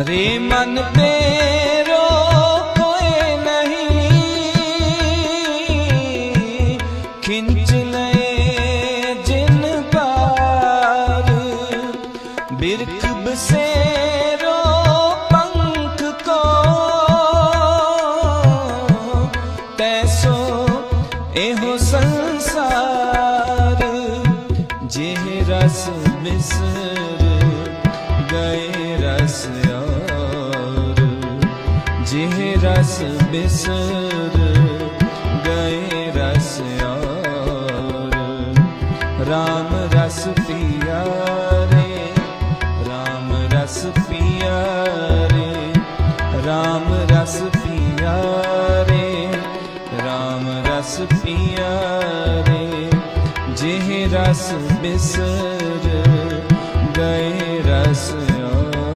ਰੇ ਕੋਈ ਨਹੀਂ। ਖਿੰਚ ਬਿਰਖ ਬਸੇਰੋ ਪੰਖ ਕੋ। ਸੰਸਾਰ ਜਿਹ ਰਸ ਬਿਸਰ ਗਏ ਰਸ ਜਿਹ ਰਸ ਬਿਸਰ ਗਏ ਰਸ ਔਰ। RAM ਰਸ ਪਿਆ ਰੇ RAM ਰਸ ਪਿਆ ਰੇ RAM ਰਸ ਪਿਆ ਰੇ RAM ਰਸ ਪਿਆ ਰੇ ਜਿਹ ਰਸ ਬਿਸਰ ਗਏ ਰਸ